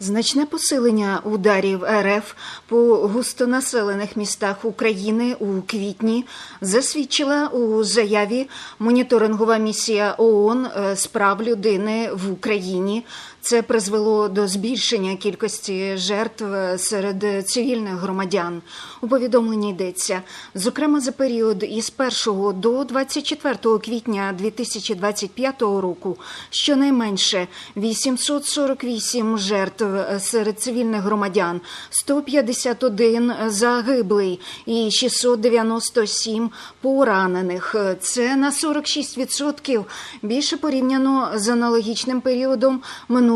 Значне посилення ударів РФ по густонаселених містах України у квітні засвідчила у заяві моніторингова місія ООН е, з прав людини в Україні. Це призвело до збільшення кількості жертв серед цивільних громадян. У повідомленні йдеться, зокрема за період із 1 до 24 квітня 2025 року, щонайменше 848 жертв серед цивільних громадян, 151 загиблий і 697 поранених. Це на 46% більше порівняно з аналогічним періодом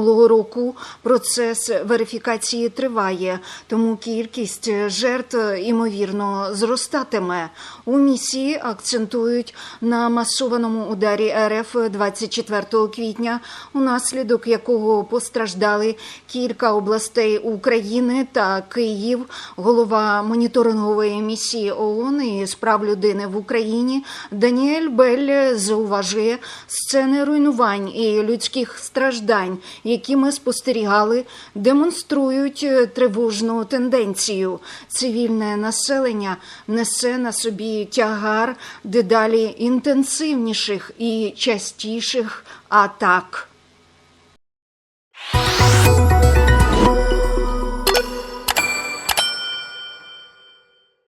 минулого року. Процес верифікації триває, тому кількість жертв імовірно зростатиме. У місії акцентують на масованому ударі РФ 24 квітня, унаслідок якого постраждали кілька областей України та Київ. Голова моніторингової місії ООН із прав людини в Україні Даніель Бель зауважує сцени руйнувань і людських страждань, які ми спостерігали, демонструють тривожну тенденцію. Цивільне населення несе на собі тягар дедалі інтенсивніших і частіших атак.